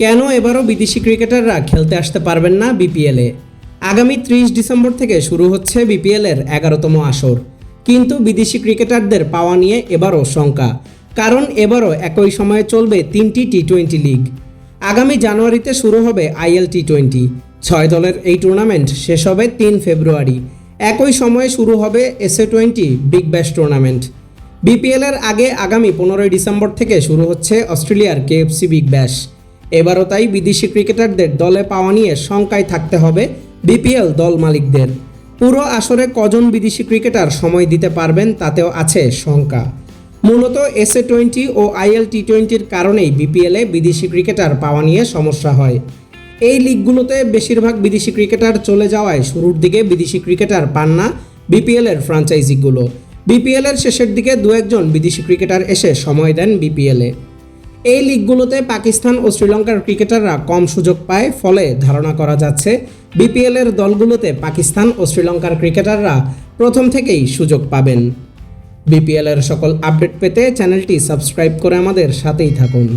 কেন এবারও বিদেশি ক্রিকেটাররা খেলতে আসতে পারবেন না বিপিএলে? আগামী ত্রিশ ডিসেম্বর থেকে শুরু হচ্ছে বিপিএলের এগারোতম আসর। কিন্তু বিদেশি ক্রিকেটারদের পাওয়া নিয়ে এবারও শঙ্কা, কারণ এবারও একই সময়ে চলবে তিনটি টি টোয়েন্টি লিগ। আগামী জানুয়ারিতে শুরু হবে আইএল টি টোয়েন্টি ছয় দলের এই টুর্নামেন্ট শেষ হবে তিন ফেব্রুয়ারি। একই সময়ে শুরু হবে SA twenty big bash tournament. বিপিএলের আগে আগামী পনেরোই ডিসেম্বর থেকে শুরু হচ্ছে অস্ট্রেলিয়ার কেএফসি বিগ ব্যাশ। এবারও তাই বিদেশি ক্রিকেটারদের দলে পাওয়া নিয়ে শঙ্কায় থাকতে হবে বিপিএল দল মালিকদের। পুরো আসরে কজন বিদেশি ক্রিকেটার সময় দিতে পারবেন তাতেও আছে শঙ্কা। মূলত এসএ টোয়েন্টি ও আইএল টি টোয়েন্টির কারণেই বিপিএলে বিদেশি ক্রিকেটার পাওয়া নিয়ে সমস্যা হয়। এই লিগগুলোতে বেশিরভাগ বিদেশি ক্রিকেটার চলে যাওয়ায় শুরুর দিকে বিদেশি ক্রিকেটার পান না বিপিএলের ফ্র্যাঞ্চাইজিগুলো বিপিএলের শেষের দিকে দু একজন বিদেশি ক্রিকেটার এসে সময় দেন বিপিএলে। এই লিগগুলোতে পাকিস্তান ও শ্রীলঙ্কার ক্রিকেটাররা কম সুযোগ পায়, ফলে ধারণা করা যাচ্ছে বিপিএলের দলগুলোতে পাকিস্তান ও শ্রীলঙ্কার ক্রিকেটাররা প্রথম থেকেই সুযোগ পাবেন। বিপিএলের সকল আপডেট পেতে চ্যানেলটি সাবস্ক্রাইব করে আমাদের সাথেই থাকুন।